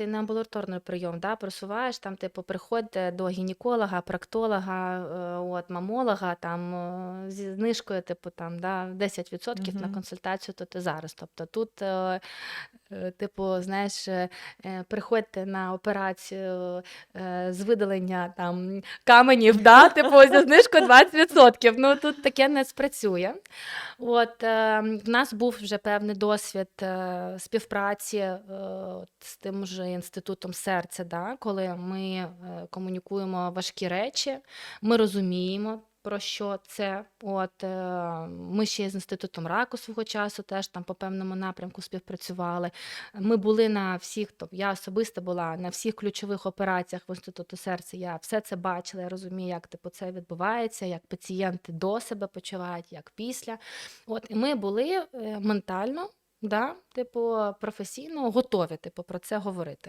ти не амбулаторний прийом, да, просуваєш там, типу, приходьте до гінеколога, проктолога, е, от, мамолога, там е, зі знижкою, типу, там, да, 10% на консультацію, то ти зараз. Тобто тут, е, типу, знаєш, е, е, приходьте на операцію е, з видалення там каменів, да, типу, зі знижкою 20%. Ну тут таке не спрацює. От е, в нас був вже певний досвід е, співпраці е, з тим же інститутом серця, да, коли ми е, комунікуємо важкі речі, ми розуміємо. Про що це? От е, ми ще з інститутом раку свого часу теж там по певному напрямку співпрацювали. Ми були на всіх, тобто я особисто була на всіх ключових операціях в інституту серця. Я все це бачила, я розумію, як типу це відбувається, як пацієнти до себе почувають, як після. От і ми були е, ментально, да, типу, професійно готові, типу, про це говорити.